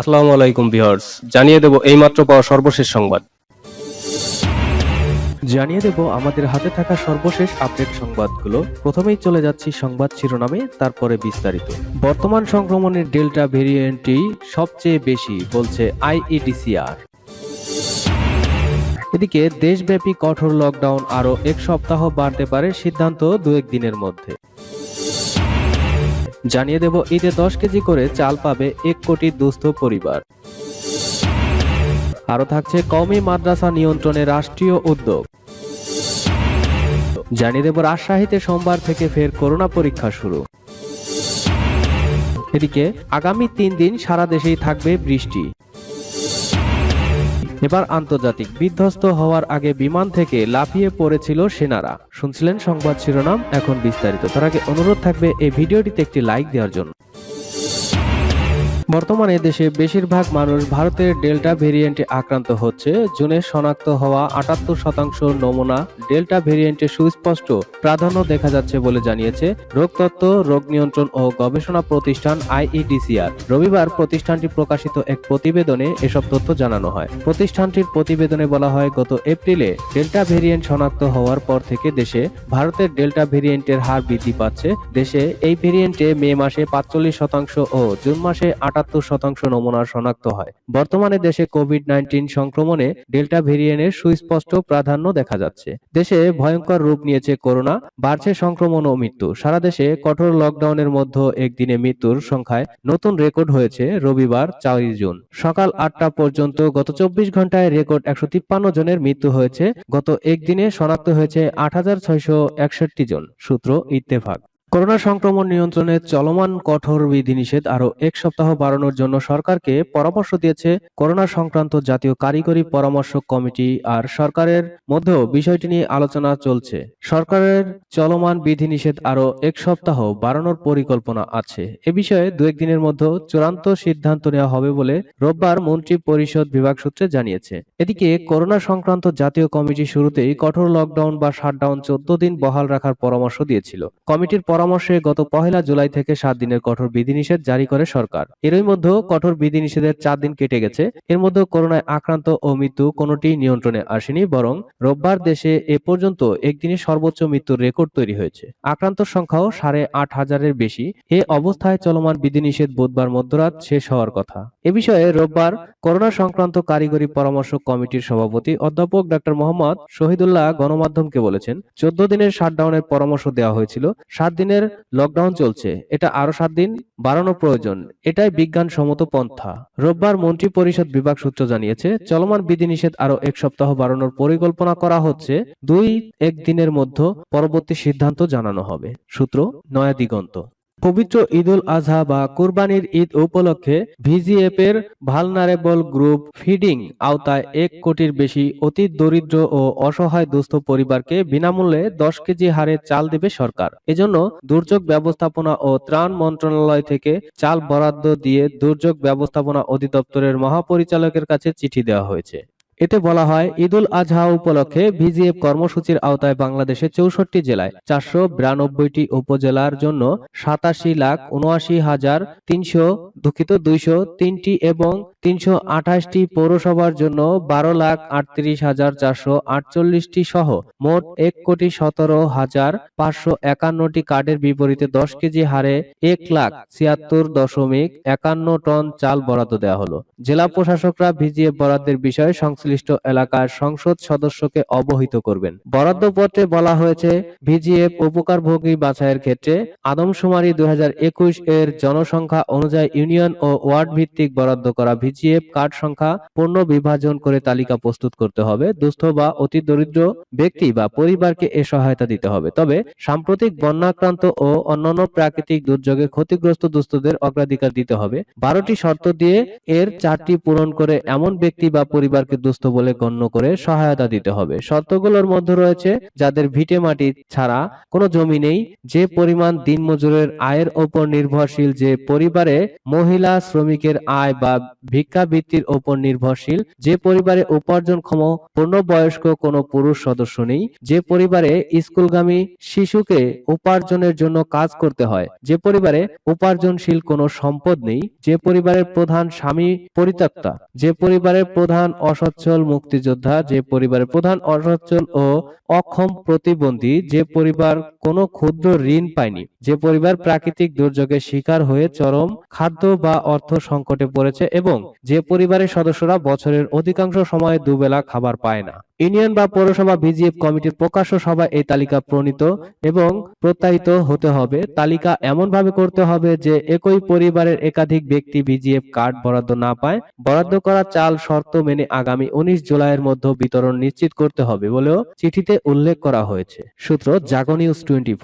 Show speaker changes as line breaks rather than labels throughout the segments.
আসসালামু আলাইকুম ভিউয়ার্স, জানিয়ে দেব এইমাত্র পাওয়া সর্বশেষ সংবাদ।
জানিয়ে দেব আমাদের হাতে থাকা সর্বশেষ আপডেট সংবাদগুলো। প্রথমেই চলে যাচ্ছি সংবাদ শিরোনামে, তারপরে বিস্তারিত। বর্তমান সংক্রমণের ডেল্টা ভেরিয়েন্টটি সবচেয়ে বেশি, বলছে আইইডিসিআর। এদিকে দেশব্যাপী কঠোর লকডাউন আরও এক সপ্তাহ বাড়তে পারে সিদ্ধান্ত দু দিনের মধ্যে। জানিয়ে দেব, ঈদে দশ কেজি করে চাল পাবে এক কোটি দুস্থ পরিবার। আরও থাকছে কওমি মাদ্রাসা নিয়ন্ত্রণে রাষ্ট্রীয় উদ্যোগ। জানিয়ে দেব, রাজশাহীতে সোমবার থেকে ফের করোনা পরীক্ষা শুরু। এদিকে আগামী তিন দিন সারা দেশেই থাকবে বৃষ্টি। এবার আন্তর্জাতিক বিধ্বস্ত হওয়ার আগে বিমান থেকে লাফিয়ে পড়েছিল সেনারা। শুনছিলেন সংবাদ শিরোনাম, এখন বিস্তারিত। তার আগে অনুরোধ থাকবে এই ভিডিওটিতে একটি লাইক দেওয়ার জন্য। বর্তমানে দেশে বেশিরভাগ মানুষ ভারতের ডেল্টা ভেরিয়েন্টে আক্রান্ত হচ্ছে। জুনে শনাক্ত হওয়া আটাত্তর শতাংশ নমুনা ডেল্টা ভেরিয়েন্টে সুস্পষ্ট প্রাধান্য দেখা যাচ্ছে বলে জানিয়েছে রোগতত্ত্ব রোগ নিয়ন্ত্রণ ও গবেষণা প্রতিষ্ঠান আইইডিসিআর। রবিবার প্রতিষ্ঠানটি প্রকাশিত এক প্রতিবেদনে এসব তথ্য জানানো হয়। প্রতিষ্ঠানটির প্রতিবেদনে বলা হয়, গত এপ্রিলে ডেল্টা ভেরিয়েন্ট শনাক্ত হওয়ার পর থেকে দেশে ভারতের ডেল্টা ভেরিয়েন্টের হার বৃদ্ধি পাচ্ছে। দেশে এই ভেরিয়েন্টে মে মাসে পাঁচচল্লিশ শতাংশ ও জুন মাসে আটাত্তর শতাংশ নমুনা শনাক্ত হয়। বর্তমানে দেশে কোভিড নাইন্টিন সংক্রমণে ডেল্টা ভেরিয়েন্টের সুস্পষ্ট প্রাধান্য দেখা যাচ্ছে। দেশে ভয়ঙ্কর রূপ নিয়েছে করোনা, বাড়ছে সংক্রমণ ও মৃত্যু। সারা দেশে কঠোর লকডাউনের মধ্যে একদিনে মৃত্যুর সংখ্যায় নতুন রেকর্ড হয়েছে রবিবার, চারই জুন। সকাল আটটা পর্যন্ত গত চব্বিশ ঘন্টায় রেকর্ড একশো তিপ্পান্ন জনের মৃত্যু হয়েছে। গত একদিনে শনাক্ত হয়েছে আট হাজার ছয়শো একষট্টি জন। সূত্র ইত্তেফাক। করোনা সংক্রমণ নিয়ন্ত্রণে চলমান কঠোর বিধিনিষেধ আরও এক সপ্তাহ বাড়ানোর জন্য সরকারকে পরামর্শ দিয়েছে করোনা সংক্রান্ত জাতীয় কারিগরি পরামর্শ কমিটি আর সরকারের মধ্যেও বিষয়টি নিয়ে আলোচনা চলছে। সরকারের চলমান বিধিনিষেধ আরও এক সপ্তাহ বাড়ানোর পরিকল্পনা আছে। এ বিষয়ে দু একদিনের মধ্যে চূড়ান্ত সিদ্ধান্ত নেওয়া হবে বলে রোববার মন্ত্রী পরিষদ বিভাগ সূত্রে জানিয়েছে। এদিকে করোনা সংক্রান্ত জাতীয় কমিটি শুরুতেই কঠোর লকডাউন বা শাটডাউন চোদ্দ দিন বহাল রাখার পরামর্শ দিয়েছিল। কমিটির পরামর্শে গত পহেলা জুলাই থেকে সাত দিনের কঠোর বিধিনিষেধ জারি করে সরকার। এরই মধ্যে কঠোর বিধিনিষেধের চার দিন কেটে গেছে। এর মধ্যে করোনায় আক্রান্ত ও মৃত্যু কোনোটি নিয়ন্ত্রণে আসেনি, বরং রোববার দেশে এ পর্যন্ত একদিনে সর্বোচ্চ মৃত্যুর রেকর্ড তৈরি হয়েছে। আক্রান্ত সংখ্যাও সাড়ে আট হাজারের বেশি। এ অবস্থায় চলমান বিধিনিষেধ বুধবার মধ্যরাত শেষ হওয়ার কথা। এ বিষয়ে রোববার করোনা সংক্রান্ত কারিগরি পরামর্শ কমিটির সভাপতি অধ্যাপক ডক্টর মোহাম্মদ শহীদুল্লাহ গণমাধ্যমকে বলেছেন, চোদ্দ দিনের শাটডাউনের পরামর্শ দেওয়া হয়েছিল। সাত দিনের লকডাউন চলছে। এটা আরও সাত দিন বাড়ানো প্রয়োজন। এটাই বিজ্ঞানসম্মত পন্থা। রোববার মন্ত্রী পরিষদ বিভাগ সূত্র জানিয়েছে, চলমান বিধিনিষেধ আরও এক সপ্তাহ বাড়ানোর পরিকল্পনা করা হচ্ছে। দুই এক দিনের মধ্যে পরবর্তী সিদ্ধান্ত জানানো হবে। সূত্র নয়া দিগন্ত। পবিত্র ঈদুল আজহা বা কুরবানির ঈদ উপলক্ষে ভিজিএফ এর ভালনারেবল গ্রুপ ফিডিং আওতায় এক কোটির বেশি অতি দরিদ্র ও অসহায় দুস্থ পরিবারকে বিনামূল্যে দশ কেজি হারে চাল দেবে সরকার। এজন্য দুর্যোগ ব্যবস্থাপনা ও ত্রাণ মন্ত্রণালয় থেকে চাল বরাদ্দ দিয়ে দুর্যোগ ব্যবস্থাপনা অধিদপ্তরের মহাপরিচালকের কাছে চিঠি দেওয়া হয়েছে। এতে বলা হয়, ঈদুল আজহা উপলক্ষে ভিজিএফ কর্মসূচির আওতায় বাংলাদেশের চৌষট্টি জেলায় চারশো বিরানব্বইটি উপজেলার জন্য সাতাশি লাখ উনআশি হাজার তিনশো, দুঃখিত দুইশো তিনটি এবং তিনশো আঠাশটি পৌরসভার জন্য বারো লাখ আটত্রিশ হাজার চারশো আটচল্লিশটি সহ মোট এক কোটি সতেরো হাজার পাঁচশো একান্নটি কার্ডের বিপরীতে দশ কেজি হারে এক লাখ ছিয়াত্তর দশমিক একান্ন টন চাল বরাদ্দ দেওয়া হলো। জেলা প্রশাসকরা ভিজিএফ বরাদ্দের বিষয়ে সংশ্লিষ্ট এলাকার সংসদ সদস্যকে অবহিত করবেন। বরাদ্দপত্রে বলা হয়েছে ভিজিএফ উপকারভোগী বাছাইয়ের ক্ষেত্রে আদমশুমারি দুই হাজার একুশ এর জনসংখ্যা অনুযায়ী ইউনিয়ন ও ওয়ার্ড ভিত্তিক বরাদ্দ করা ভিজিএফ কার্ড সংখ্যা পূর্ণ বিভাজন করে তালিকা প্রস্তুত করতে হবে। দুস্থ বা অতি দরিদ্র ব্যক্তি বা পরিবারকে এ সহায়তা দিতে হবে। তবে সাম্প্রতিক বন্যাক্রান্ত ও অন্যান্য প্রাকৃতিক দুর্যোগে ক্ষতিগ্রস্ত দুস্থদের অগ্রাধিকার দিতে হবে। বারোটি শর্ত দিয়ে এর চারটি পূরণ করে এমন ব্যক্তি বা পরিবারকে দুস্থ বলে গণ্য করে সহায়তা দিতে হবে। শর্তগুলোর মধ্যে রয়েছে, যাদের ভিটে মাটি ছাড়া কোনো জমি নেই, যে পরিমাণ দিনমজুরের আয়ের ওপর নির্ভরশীল, যে পরিবারে মহিলা শ্রমিকের আয় বা ভিক্ষাবৃত্তির ওপর নির্ভরশীল। যে পরিবারে উপার্জনক্ষম, পূর্ণবয়স্ক কোনো পুরুষ সদস্য নেই, যে পরিবারে স্কুলগামী শিশুকে উপার্জনের জন্য কাজ করতে হয়, যে পরিবারে উপার্জনশীল কোনো সম্পদ নেই, যে পরিবারের প্রধান স্বামী পরিত্যক্তা, যে পরিবারের প্রধান অসচ্ছল মুক্তিযোদ্ধা, যে পরিবারের প্রধান অসচ্ছল ও অক্ষম প্রতিবন্ধী, যে পরিবার কোনো ক্ষুদ্র ঋণ পায়নি, যে পরিবার প্রাকৃতিক দুর্যোগের শিকার হয়ে চরম খাদ্য বা অর্থ সংকটে পড়েছে এবং যে পরিবারের সদস্যরা বছরের অধিকাংশ সময় দুবেলা খাবার পায় না। ইউনিয়ন বা পৌরসভা বিজিএফ কমিটির প্রকাশ্য সভায় এই তালিকা প্রণীত এবং প্রত্যায়িত হতে হবে। তালিকা এমনভাবে করতে হবে যে একই পরিবারের একাধিক ব্যক্তি বিজিএফ কার্ড বরাদ্দ না পায়। বরাদ্দ করা চাল শর্ত মেনে আগামী উনিশ জুলাইয়ের মধ্যে বিতরণ নিশ্চিত করতে হবে বলেও চিঠিতে উল্লেখ করা হয়েছে। সূত্র জাগো নিউজ টোয়েন্টি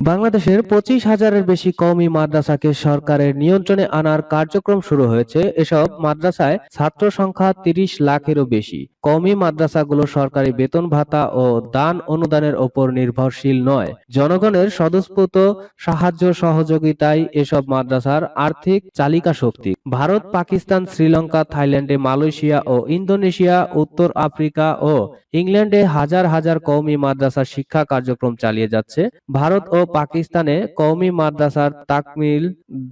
বাংলাদেশের পঁচিশ হাজারের বেশি কওমি মাদ্রাসাকে সরকারের নিয়ন্ত্রণে আনার কার্যক্রম শুরু হয়েছে। এসব মাদ্রাসায় ছাত্র সংখ্যা তিরিশ লাখেরও বেশি। কওমি মাদ্রাসাগুলো সরকারি বেতন ভাতা ও দান অনুদানের ওপর নির্ভরশীল নয়। জনগণের স্বতঃস্ফূর্ত সাহায্য সহযোগিতায় এসব মাদ্রাসার আর্থিক চালিকা শক্তি। ভারত, পাকিস্তান, শ্রীলঙ্কা, থাইল্যান্ডে মালয়েশিয়া ও ইন্দোনেশিয়া, উত্তর আফ্রিকা ও ইংল্যান্ডে হাজার হাজার কওমি মাদ্রাসার শিক্ষা কার্যক্রম চালিয়ে যাচ্ছে। ভারত ও পাকিস্তানে কওমি মাদ্রাসার তাকমিল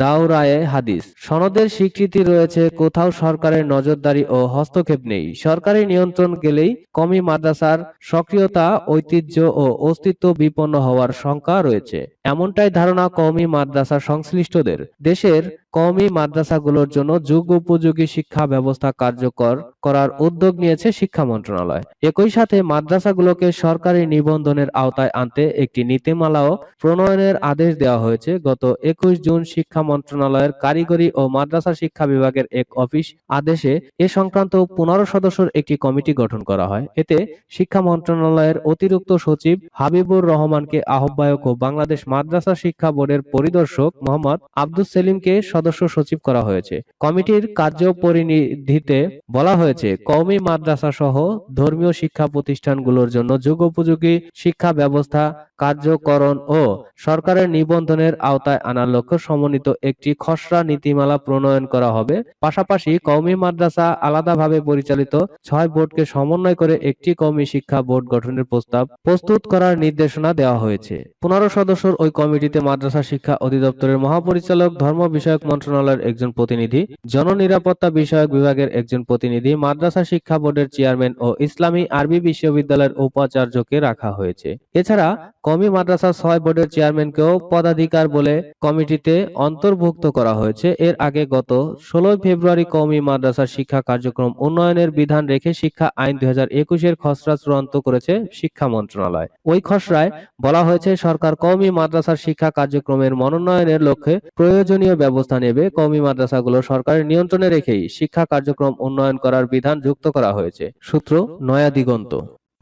দাওরায়ে হাদিস। সনদের স্বীকৃতি রয়েছে, কোথাও সরকারের নজরদারি ও হস্তক্ষেপ নেই। সরকারি নিয়ন্ত্রণ গেলেই কমি মাদ্রাসার সক্রিয়তা, ঐতিহ্য ও অস্তিত্ব বিপন্ন হওয়ার শঙ্কা রয়েছে। এমনটাই ধারণা কমি মাদ্রাসা সংশ্লিষ্টদের। দেশের কওমি মাদ্রাসাগুলোর জন্য যুগ উপযোগী শিক্ষা ব্যবস্থা কার্যকর করার উদ্যোগ নিয়েছে শিক্ষা মন্ত্রণালয়। একই সাথে মাদ্রাসাগুলোকে সরকারি নিবন্ধনের আওতায় আনতে একটি নীতিমালাও প্রণয়নের আদেশ দেওয়া হয়েছে। গত একুশ জুন শিক্ষা মন্ত্রণালয়ের কারিগরি ও মাদ্রাসা শিক্ষা বিভাগের এক অফিস আদেশে এ সংক্রান্ত পনেরো সদস্যের একটি কমিটি গঠন করা হয়। এতে শিক্ষা মন্ত্রণালয়ের অতিরিক্ত সচিব হাবিবুর রহমানকে আহ্বায়ক ও বাংলাদেশ মাদ্রাসা শিক্ষা বোর্ডের পরিদর্শক মোহাম্মদ আব্দুস সেলিমকে সদস্য সচিব করা হয়েছে। কমিটির কার্য পরিনিধিতে বলা হয়েছে, কওমি মাদ্রাসা সহ ধর্মীয় শিক্ষা প্রতিষ্ঠানগুলোর জন্য যুগোপযোগী শিক্ষা ব্যবস্থা কার্যকরণ ও সরকারের নিবন্ধনের আওতায় আনার লক্ষ্য সমন্বিত একটি খসড়া নীতিমালা প্রণয়ন করা হবে। পাশাপাশি কওমি মাদ্রাসা আলাদাভাবে পরিচালিত ছয় বোর্ডকে সমন্বয় করে একটি কওমি শিক্ষা বোর্ড গঠনের প্রস্তাব প্রস্তুত করার নির্দেশনা দেওয়া হয়েছে। পনেরো সদস্যের ওই কমিটিতে মাদ্রাসা শিক্ষা অধিদপ্তরের মহাপরিচালক, ধর্ম বিষয়ক মন্ত্রণালয়ের একজন প্রতিনিধি, জননিরাপত্তা বিষয়ক বিভাগের একজন প্রতিনিধি, মাদ্রাসা শিক্ষা বোর্ডের চেয়ারম্যান ও ইসলামী আরবি বিশ্ববিদ্যালয়ের উপাচার্যকে রাখা হয়েছে। এছাড়া কমি মাদ্রাসা ছয় বোর্ডের চেয়ারম্যানকেও পদাধিকার বলে কমিটিতে অন্তর্ভুক্ত করা হয়েছে। এর আগে গত ষোলোই ফেব্রুয়ারি কমি মাদ্রাসা শিক্ষা কার্যক্রম উন্নয়নের বিধান রেখে শিক্ষা আইন দুই হাজার একুশের খসড়া চূড়ান্ত করেছে শিক্ষা মন্ত্রণালয়। ওই খসড়ায় বলা হয়েছে, সরকার কমি মাদ্রাসার শিক্ষা কার্যক্রমের মনোনয়নের লক্ষ্যে প্রয়োজনীয় ব্যবস্থা নেবে। কমি মাদ্রাসাগুলো সরকারের নিয়ন্ত্রণে রেখেই শিক্ষা কার্যক্রম উন্নয়ন করার বিধান যুক্ত করা হয়েছে। সূত্র নয়া দিগন্ত।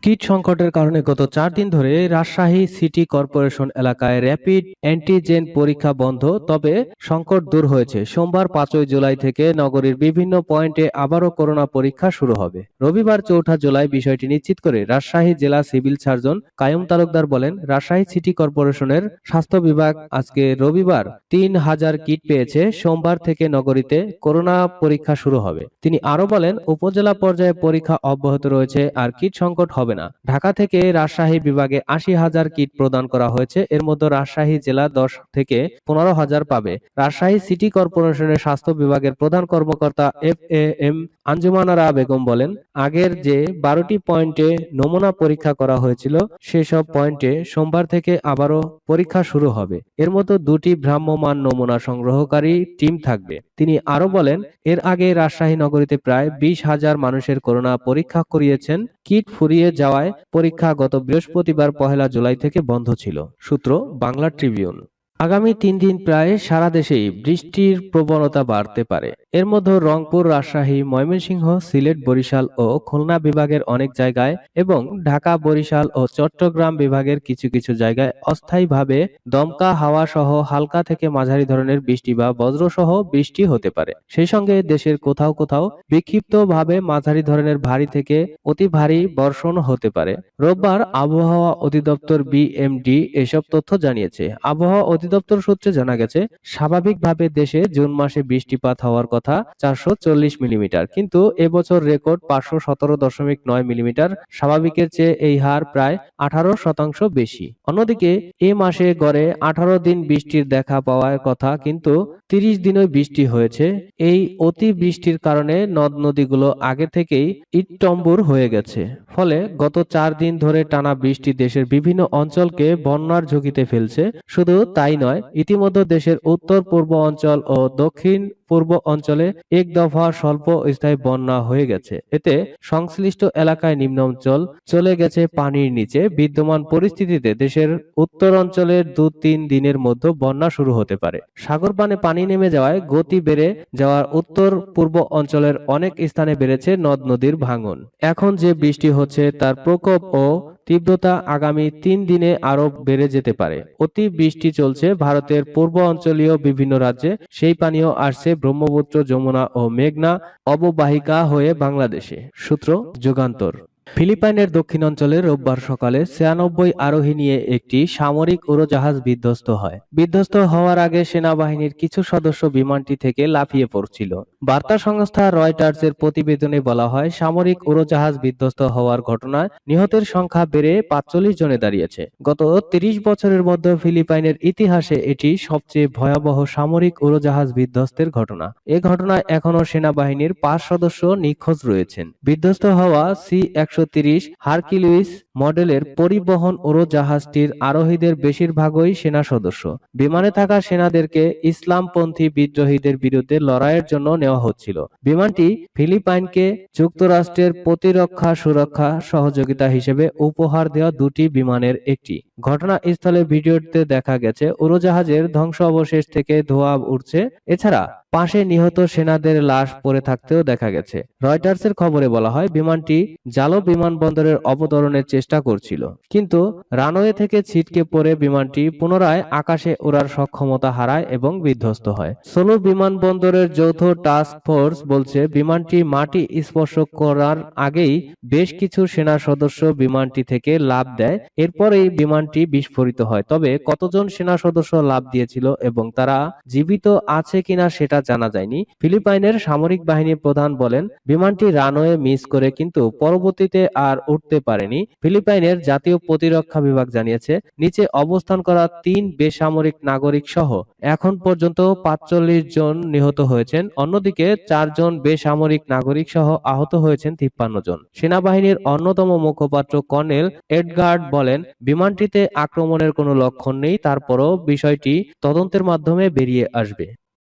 কিট সংকটের কারণে গত চার দিন ধরে রাজশাহী সিটি কর্পোরেশন এলাকায় র্যাপিড অ্যান্টিজেন পরীক্ষা বন্ধ, তবে সংকট দূর হয়েছে। সোমবার পাঁচই জুলাই থেকে নগরীর বিভিন্ন পয়েন্টে আবারও করোনা পরীক্ষা শুরু হবে। রবিবার চৌঠা জুলাই বিষয়টি নিশ্চিত করে রাজশাহী জেলা সিভিল সার্জন কায়ুম তালুকদার বলেন, রাজশাহী সিটি কর্পোরেশনের স্বাস্থ্য বিভাগ আজকে রবিবার তিন হাজার কিট পেয়েছে। সোমবার থেকে নগরীতে করোনা পরীক্ষা শুরু হবে। তিনি আরও বলেন, উপজেলা পর্যায়ে পরীক্ষা অব্যাহত রয়েছে আর কিট সংকট হবে না। ঢাকা থেকে রাজশাহী বিভাগে আশি হাজার কিট প্রদান করা হয়েছে। এর মধ্যে রাজশাহী জেলা দশ থেকে পনেরো হাজার পাবে। রাজশাহী সিটি কর্পোরেশনের স্বাস্থ্য বিভাগের প্রধান কর্মকর্তা F A M Anjumanara Begum বলেন, আগের যে বারোটি পয়েন্টে নমুনা পরীক্ষা করা হয়েছিল, সেসব পয়েন্টে সোমবার থেকে আবারও পরীক্ষা শুরু হবে। এর মতো দুটি ভ্রাম্যমান নমুনা সংগ্রহকারী টিম থাকবে। তিনি আরও বলেন, এর আগে রাজশাহী নগরীতে প্রায় বিশ হাজার মানুষের করোনা পরীক্ষা করিয়েছেন। কিট ফুরিয়ে যাওয়ায় পরীক্ষা গত বৃহস্পতিবার পহেলা জুলাই থেকে বন্ধ ছিল। সূত্র বাংলা ট্রিবিউন। আগামী তিন দিন প্রায় সারা দেশেই বৃষ্টির প্রবণতা বাড়তে পারে। এর মধ্যে রংপুর, রাজশাহী, ময়মনসিংহ, সিলেট, বরিশাল ও খুলনা বিভাগের অনেক জায়গায় এবং ঢাকা, বরিশাল ও চট্টগ্রাম বিভাগের কিছু কিছু জায়গায় অস্থায়ীভাবে দমকা হাওয়া সহ হালকা থেকে মাঝারি ধরনের বৃষ্টি বা বজ্রসহ বৃষ্টি হতে পারে। সেই সঙ্গে দেশের কোথাও কোথাও বিক্ষিপ্তভাবে মাঝারি ধরনের ভারী থেকে অতি ভারী বর্ষণ হতে পারে। রোববার আবহাওয়া অধিদপ্তর বিএমডি এসব তথ্য জানিয়েছে। আবহাওয়া সূত্রে জানা গেছে, স্বাভাবিকভাবে দেশে জুন মাসে বৃষ্টিপাত হওয়ার কথা চারশো চল্লিশ মিলিমিটার। কিন্তু এবছর রেকর্ড পাঁচশো সতেরো দশমিক নয় মিলিমিটার, স্বাভাবিকের চেয়ে এই হার প্রায় আঠারো শতাংশ বেশি। অন্যদিকে, এ মাসে গড়ে আঠারো দিন বৃষ্টির দেখা পাওয়ার কথা, কিন্তু তিরিশ দিনই বৃষ্টি হয়েছে। এই অতি বৃষ্টির কারণে নদ নদীগুলো আগে থেকেই ইটটম্বুর হয়ে গেছে। ফলে গত চার দিন ধরে টানা বৃষ্টি দেশের বিভিন্ন অঞ্চলকে বন্যার ঝুঁকিতে ফেলছে। শুধু তাই নয়, ইতিমধ্যে দেশের উত্তর, পূর্ব অঞ্চল ও দক্ষিণ, পূর্ব অঞ্চলে এক দফা স্বল্প স্থায়ী বন্যা হয়ে গেছে। এতে সংশ্লিষ্ট এলাকায় নিম্ন অঞ্চল চলে গেছে পানির নিচে। বিদ্যমান পরিস্থিতিতে দেশের উত্তর অঞ্চলের দু তিন দিনের মধ্যে বন্যা শুরু হতে পারে। সাগর পানে পানি নেমে যাওয়ায় গতি বেড়ে যাওয়ার উত্তর, পূর্ব অঞ্চলের অনেক স্থানে বেড়েছে নদ নদীর ভাঙন। এখন যে বৃষ্টি হচ্ছে, তার প্রকোপ ও তীব্রতা আগামী তিন দিনে আরও বেড়ে যেতে পারে। অতি বৃষ্টি চলছে ভারতের পূর্ব অঞ্চলীয় বিভিন্ন রাজ্যে। সেই পানীয় আসছে ব্রহ্মপুত্র, যমুনা ও মেঘনা অববাহিকা হয়ে বাংলাদেশে। সূত্র যুগান্তর। ফিলিপাইনের দক্ষিণাঞ্চলে রোববার সকালে ছিয়ানব্বই আরোহী নিয়ে একটি সামরিক উড়োজাহাজ বিধ্বস্ত হয়। বিধ্বস্ত হওয়ার আগে সেনাবাহিনীর কিছু সদস্য বিমানটি থেকে লাফিয়ে পড়ছিল। বার্তা সংস্থা রয়টার্সের প্রতিবেদনে বলা হয়, সামরিক উড়োজাহাজ বিধ্বস্ত হওয়ার ঘটনায় নিহতের সংখ্যা বেড়ে পাঁচচল্লিশ জনে দাঁড়িয়েছে। গত তিরিশ বছরের মধ্যে ফিলিপাইনের ইতিহাসে এটি সবচেয়ে ভয়াবহ সামরিক উড়োজাহাজ বিধ্বস্তের ঘটনা। এ ঘটনায় এখনও সেনাবাহিনীর পাঁচ সদস্য নিখোঁজ রয়েছেন। বিধ্বস্ত হওয়া সি একশো তিরিশ হারকিলুইস মডেলের পরিবহন উড়োজাহাজটির আরোহীদের বেশিরভাগই সেনা সদস্য। বিমানে থাকা সেনাদেরকে ইসলামপন্থী বিদ্রোহীদের বিরুদ্ধে লড়াইয়ের জন্য নেওয়া হচ্ছিল। বিমানটি ফিলিপাইনকে যুক্তরাষ্ট্রের প্রতিরক্ষা সুরক্ষা সহযোগিতা হিসেবে উপহার দেওয়া দুটি বিমানের একটি। ঘটনাস্থলে ভিডিওতে দেখা গেছে, উড়োজাহাজের ধ্বংস অবশেষ থেকে ধোঁয়া উঠছে এছাড়া পাশে নিহত সেনাদের লাশ পড়ে থাকতেও দেখা গেছে। রয়টার্সের খবরে বলা হয়, বিমানটি জালো বিমানবন্দরের অবতরণের চেষ্টা করছিল। কিন্তু রানওয়ে থেকে ছিটকে পড়ে বিমানটি পুনরায় আকাশে ওড়ার সক্ষমতা হারায় এবং বিধ্বস্ত হয়। সোলো বিমানবন্দরের যৌথ টাস্ক ফোর্স বলছে, বিমানটি মাটি স্পর্শ করার আগেই বেশ কিছু সেনা সদস্য বিমানটি থেকে লাভ দেয়। এরপরেই বিমানটি বিস্ফোরিত হয়। তবে কতজন সেনা সদস্য লাভ দিয়েছিল এবং তারা জীবিত আছে কিনা সেটা জানা যায়নি। ফিলিপাইনের সামরিক বাহিনী প্রধান বলেন, বিমানটি রানওয়ে মিস করে কিন্তু পরবর্তীতে আর উঠতে পারেনি। ফিলিপাইনের জাতীয় প্রতিরক্ষা বিভাগ জানিয়েছে, নিচে অবস্থান করা তিন বেসামরিক নাগরিক সহ এখন পর্যন্ত পাঁচচল্লিশ জন নিহত হয়েছেন, অন্যদিকে চারজন বেসামরিক নাগরিক সহ আহত হয়েছেন তিপ্পান্ন জন। সেনাবাহিনীর অন্যতম মুখপাত্র কর্নেল এডগার্ড বলেন, বিমানটিতে আক্রমণের কোনো লক্ষণ নেই, তারপরও বিষয়টি তদন্তের মাধ্যমে বেরিয়ে আসবে।